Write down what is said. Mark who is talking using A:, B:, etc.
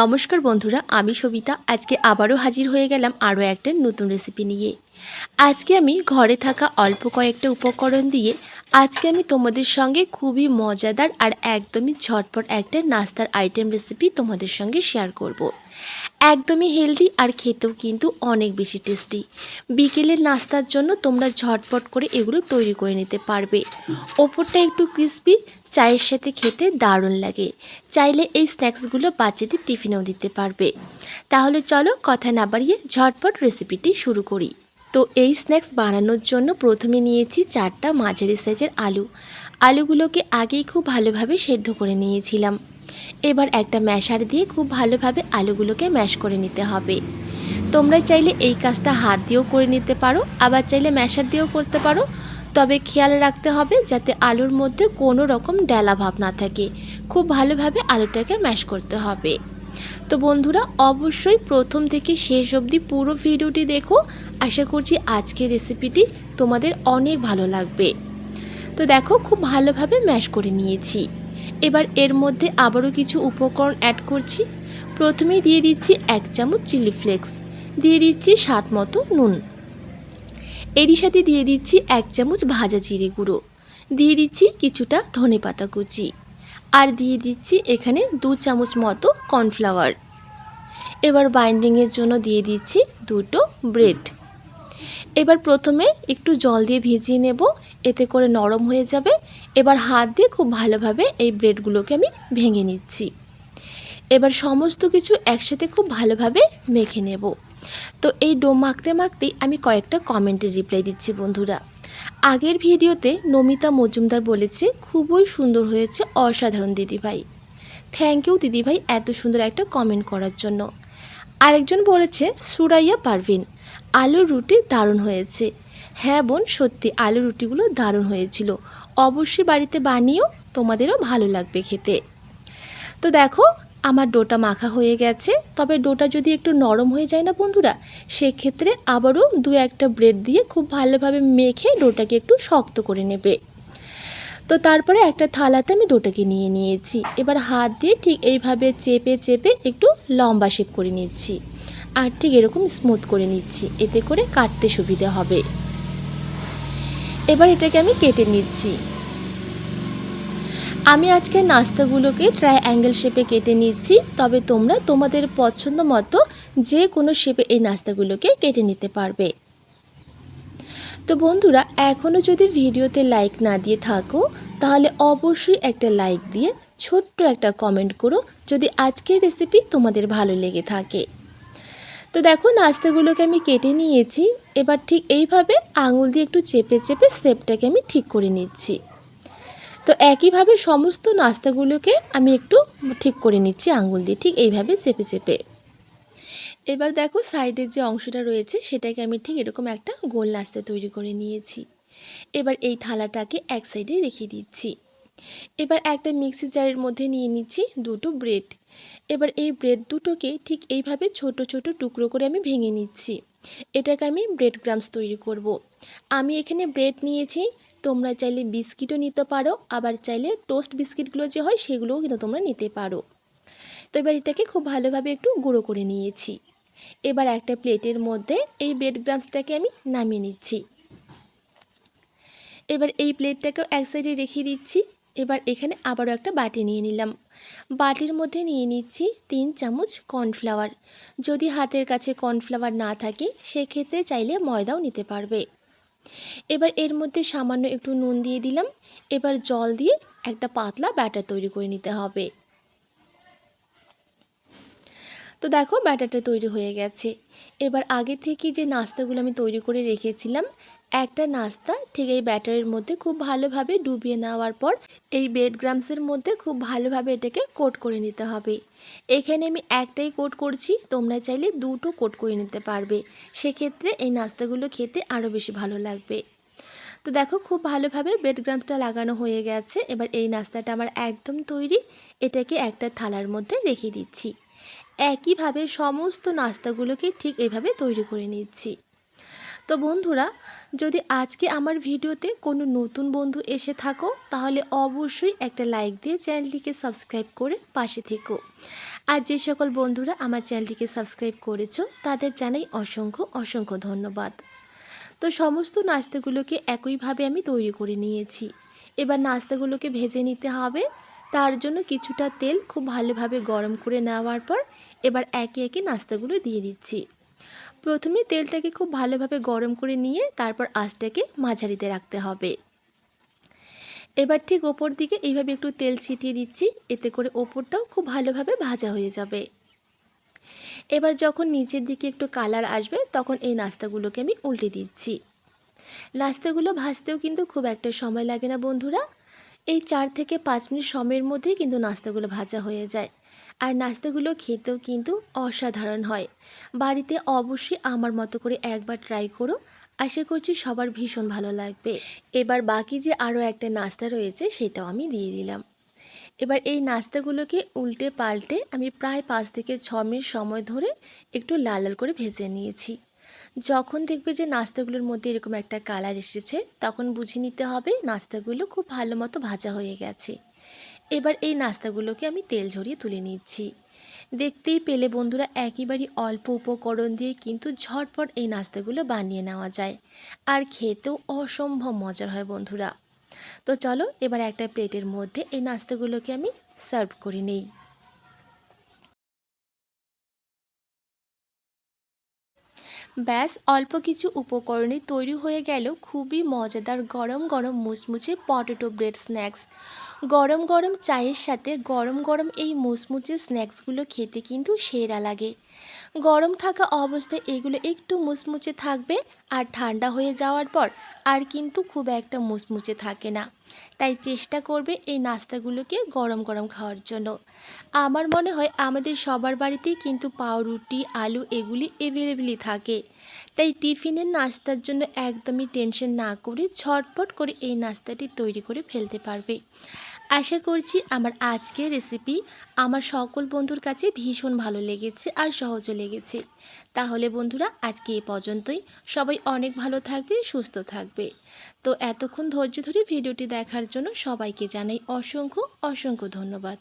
A: নমস্কার বন্ধুরা, আমি সবিতা। আজকে আবারও হাজির হয়ে গেলাম আরও একটা নতুন রেসিপি নিয়ে। আজকে আমি ঘরে থাকা অল্প কয়েকটা উপকরণ দিয়ে আজকে আমি তোমাদের সঙ্গে খুবই মজাদার আর একদমই ঝটপট একটা নাস্তার আইটেম রেসিপি তোমাদের সঙ্গে শেয়ার করব। একদমই হেলদি আর খেতেও কিন্তু অনেক বেশি টেস্টি বিকেলের নাস্তার জন্য তোমরা ঝটপট করে এগুলো তৈরি করে নিতে পারবে। ওপরটা একটু ক্রিস্পি চায়ের সাথে খেতে দারুণ লাগে। চাইলে এই স্ন্যাক্সগুলো বাচ্চাদের টিফিনেও দিতে পারবে। তাহলে চলো কথা না বাড়িয়ে ঝটপট রেসিপিটি শুরু করি। তো এই স্ন্যাক্স বানানোর জন্য প্রথমে নিয়েছি চারটা মাঝারি সাইজের আলু। আলুগুলোকে আগেই খুব ভালোভাবে সেদ্ধ করে নিয়েছিলাম। এবার একটা ম্যাশার দিয়ে খুব ভালোভাবে আলুগুলোকে ম্যাশ করে নিতে হবে। তোমরা চাইলে এই কাজটা হাত দিয়েও করে নিতে পারো, আবার চাইলে ম্যাশার দিয়েও করতে পারো। তবে খেয়াল রাখতে হবে যাতে আলুর মধ্যে কোনো রকম ডেলা ভাব না থাকে। খুব ভালোভাবে আলুটাকে ম্যাশ করতে হবে। তো বন্ধুরা, অবশ্যই প্রথম থেকে শেষ অবধি পুরো ভিডিওটি দেখো। আশা করছি আজকের রেসিপিটি তোমাদের অনেক ভালো লাগবে। তো দেখো, খুব ভালোভাবে ম্যাশ করে নিয়েছি। এবার এর মধ্যে আবারও কিছু উপকরণ অ্যাড করছি। প্রথমেই দিয়ে দিচ্ছি এক চামচ চিলি ফ্লেক্স। দিয়ে দিচ্ছি স্বাদ মতো নুন। এরই সাথে দিয়ে দিচ্ছি এক চামচ ভাজা জিরে গুঁড়ো। দিয়ে দিচ্ছি কিছুটা ধনে পাতা কুচি। দিয়ে দিচ্ছি এখানে দু চামচ মতো কর্নফ্লাওয়ার। এবার বাইন্ডিংয়ের জন্য দিয়ে দিচ্ছি দুটো ব্রেড। এবার প্রথমে একটু জল দিয়ে ভিজিয়ে নেব, এতে করে নরম হয়ে যাবে। এবার হাত দিয়ে খুব ভালোভাবে এই ব্রেডগুলোকে আমি ভেঙে নিচ্ছি। এবার সমস্ত কিছু একসাথে খুব ভালোভাবে মেখে নেব। তো এই ডো মাখতে মাখতেই আমি কয়েকটা কমেন্টের রিপ্লাই দিচ্ছি বন্ধুরা। আগের ভিডিওতে নমিতা মজুমদার বলেছে, খুবই সুন্দর হয়েছে অসাধারণ দিদিভাই। থ্যাংক ইউ দিদিভাই এত সুন্দর একটা কমেন্ট করার জন্য। আরেকজন বলেছে, সুরাইয়া পারভিন, আলুর রুটি দারুণ হয়েছে। হ্যাঁ বোন, সত্যি আলুর রুটিগুলো দারুণ হয়েছিল। অবশ্যই বাড়িতে বানিয়েও তোমাদেরও ভালো লাগবে খেতে। তো দেখো আমার ডোটা মাখা হয়ে গেছে, তবে ডোটা যদি একটু নরম হয়ে যায় না বন্ধুরা, সেক্ষেত্রে আবারও দু একটা ব্রেড দিয়ে খুব ভালোভাবে মেখে ডোটাকে একটু শক্ত করে নেবে। তো তারপরে একটা থালাতে আমি ডোটাকে নিয়ে নিয়েছি। এবার হাত দিয়ে ঠিক এইভাবে চেপে চেপে একটু লম্বা শেপ করে নিচ্ছি আর ঠিক এরকম স্মুথ করে নিচ্ছি, এতে করে কাটতে সুবিধা হবে। এবার এটাকে আমি কেটে নিচ্ছি। আমি আজকে নাস্তাগুলোকে ট্রায়াঙ্গেল শেপে কেটে নিচ্ছি, তবে তোমরা তোমাদের পছন্দ মতো যে কোনো শেপে এই নাস্তাগুলোকে কেটে নিতে পারবে। তো বন্ধুরা এখনও যদি ভিডিওতে লাইক না দিয়ে থাকো, তাহলে অবশ্যই একটা লাইক দিয়ে ছোট্ট একটা কমেন্ট করো, যদি আজকের রেসিপি তোমাদের ভালো লেগে থাকে। তো দেখো, নাস্তাগুলোকে আমি কেটে নিয়েছি, এবার ঠিক এইভাবে আঙুল দিয়ে একটু চেপে চেপে শেপটাকে আমি ঠিক করে নিচ্ছি। তো একইভাবে সমস্ত নাস্তাগুলোকে আমি একটু ঠিক করে নিচ্ছি আঙুল দিয়ে, ঠিক এইভাবে চেপে চেপে। এবার দেখো সাইডের যে অংশটা রয়েছে সেটাকে আমি ঠিক এরকম একটা গোল নাস্তা তৈরি করে নিয়েছি। এবার এই থালাটাকে এক সাইডে রেখে দিচ্ছি। এবার একটা মিক্সি জারের মধ্যে নিয়ে নিচ্ছি দুটো ব্রেড। এবার এই ব্রেড দুটোকে ঠিক এইভাবে ছোট ছোট টুকরো করে আমি ভেঙে নিচ্ছি। এটাকে আমি ব্রেড গ্রামস তৈরি করব। আমি এখানে ব্রেড নিয়েছি তোমরা চাইলে বিস্কিটও নিতে পারো, আবার চাইলে টোস্ট বিস্কিটগুলো যে হয় সেগুলোও কিন্তু তোমরা নিতে পারো। তো এবার এটাকে খুব ভালোভাবে একটু গুঁড়ো করে নিয়েছি। এবার একটা প্লেটের মধ্যে এই ব্রেড গ্রামসটাকে আমি নামিয়ে নিচ্ছি। এবার এই প্লেটটাকেও এক সাইডে রেখে দিচ্ছি। এবার এখানে আবারও একটা বাটি নিয়ে নিলাম। বাটির মধ্যে নিয়ে নিচ্ছি তিন চামচ কর্নফ্লাওয়ার। যদি হাতের কাছে কর্নফ্লাওয়ার না থাকে, সেক্ষেত্রে চাইলে ময়দাও নিতে পারবে। এবার এর মধ্যে সামান্য একটু নুন দিয়ে দিলাম। এবার জল দিয়ে একটা পাতলা ব্যাটার তৈরি করে নিতে হবে। তো দেখো ব্যাটারটা তৈরি হয়ে গেছে। এবার আগে থেকে যে নাস্তাগুলো আমি তৈরি করে রেখেছিলাম একটা নাস্তা, ঠিক এই ব্যাটারের মধ্যে খুব ভালোভাবে ডুবিয়ে নেওয়ার পর এই ব্রেড গ্রামসের মধ্যে খুব ভালোভাবে এটাকে কোট করে নিতে হবে। এখানে আমি একটাই কোট করছি, তোমরা চাইলে দুটো কোট করে নিতে পারবে। সেক্ষেত্রে এই নাস্তাগুলো খেতে আরও বেশি ভালো লাগবে। তো দেখো, খুব ভালোভাবে ব্রেড গ্রামসটা লাগানো হয়ে গেছে। এবার এই নাস্তাটা আমার একদম তৈরি। এটাকে একটা থালার মধ্যে রেখে দিচ্ছি। একইভাবে সমস্ত নাস্তাগুলোকে ঠিক এইভাবে তৈরি করে নিচ্ছি। তো বন্ধুরা, যদি আজকে আমার ভিডিওতে কোনো নতুন বন্ধু এসে থাকো, তাহলে অবশ্যই একটা লাইক দিয়ে চ্যানেলটিকে সাবস্ক্রাইব করে পাশে থেকো। আর যে সকল বন্ধুরা আমার চ্যানেলটিকে সাবস্ক্রাইব করেছ, তাদের জানাই অসংখ্য অসংখ্য ধন্যবাদ। তো সমস্ত নাস্তাগুলোকে একইভাবে আমি তৈরি করে নিয়েছি। এবার নাস্তাগুলোকে ভেজে নিতে হবে। তার জন্য কিছুটা তেল খুব ভালোভাবে গরম করে নেওয়ার পর, এবার একে একে নাস্তাগুলো দিয়ে দিচ্ছি। প্রথমে তেলটাকে খুব ভালোভাবে গরম করে নিয়ে তারপর আঁচটাকে মাঝারিতে রাখতে হবে। এবার ঠিক ওপর দিকে এইভাবে একটু তেল ছিটিয়ে দিচ্ছি, এতে করে ওপরটাও খুব ভালোভাবে ভাজা হয়ে যাবে। এবার যখন নিচের দিকে একটু কালার আসবে, তখন এই নাস্তাগুলোকে আমি উল্টে দিচ্ছি। নাস্তাগুলো ভাজতেও কিন্তু খুব একটা সময় লাগে না বন্ধুরা। এই চার থেকে পাঁচ মিনিট সময়ের মধ্যেই কিন্তু নাস্তাগুলো ভাজা হয়ে যায়। আর নাস্তাগুলো খেতেও কিন্তু অসাধারণ হয়। বাড়িতে অবশ্যই আমার মতো করে একবার ট্রাই করো। আশা করছি সবার ভীষণ ভালো লাগবে। এবার বাকি যে আরও একটা নাস্তা রয়েছে সেটাও আমি দিয়ে দিলাম। এবার এই নাস্তাগুলোকে উল্টে পাল্টে আমি প্রায় পাঁচ থেকে ছ মিনিট সময় ধরে একটু লাল লাল করে ভেজে নিয়েছি। যখন দেখবে যে নাস্তাগুলোর মধ্যে এরকম একটা কালার এসেছে, তখন বুঝে নিতে হবে নাস্তাগুলো খুব ভালো মতো ভাজা হয়ে গেছে। এবার এই নাস্তাগুলোকে আমি তেল ঝরিয়ে তুলে নিচ্ছি। দেখতেই পেলে বন্ধুরা, একেবারেই অল্প উপকরণ দিয়ে কিন্তু ঝটপট এই নাস্তাগুলো বানিয়ে নেওয়া যায়। আর খেতেও অসম্ভব মজার হয় বন্ধুরা। তো চলো, এবার একটা প্লেটের মধ্যে এই নাস্তাগুলোকে আমি সার্ভ করে নিই। ব্যাস, অল্প কিছু উপকরণে তৈরি হয়ে গেল। খুবই মজাদার গরম গরম মুচমুচে পটেটো ব্রেড স্ন্যাক্স। গরম গরম চায়ের সাথে গরম গরম এই মুচমুচে স্ন্যাক্সগুলো খেতে কিন্তু সেরা লাগে। গরম থাকা অবস্থায় এগুলো একটু মুচমুচে থাকবে আর ঠান্ডা হয়ে যাওয়ার পর আর কিন্তু খুব একটা মুচমুচে থাকে না। তাই চেষ্টা করবে এই নাস্তাগুলোকে গরম গরম খাওয়ার জন্য। আমার মনে হয় আমাদের সবার বাড়িতেই কিন্তু পাউরুটি, আলু এগুলি অ্যাভেলেবেলই থাকে। তাই টিফিনের নাস্তার জন্য একদমই টেনশন না করে ঝটপট করে এই নাস্তাটি তৈরি করে ফেলতে পারবে। আশা করছি আমার আজকের রেসিপি আমার সকল বন্ধুর কাছে ভীষণ ভালো লেগেছে আর সহজও লেগেছে। তাহলে বন্ধুরা, আজকে এ পর্যন্তই। সবাই অনেক ভালো থাকবে, সুস্থ থাকবে। তো এতক্ষণ ধৈর্য ধরে ভিডিওটি দেখার জন্য সবাইকে জানাই অসংখ্য অসংখ্য ধন্যবাদ।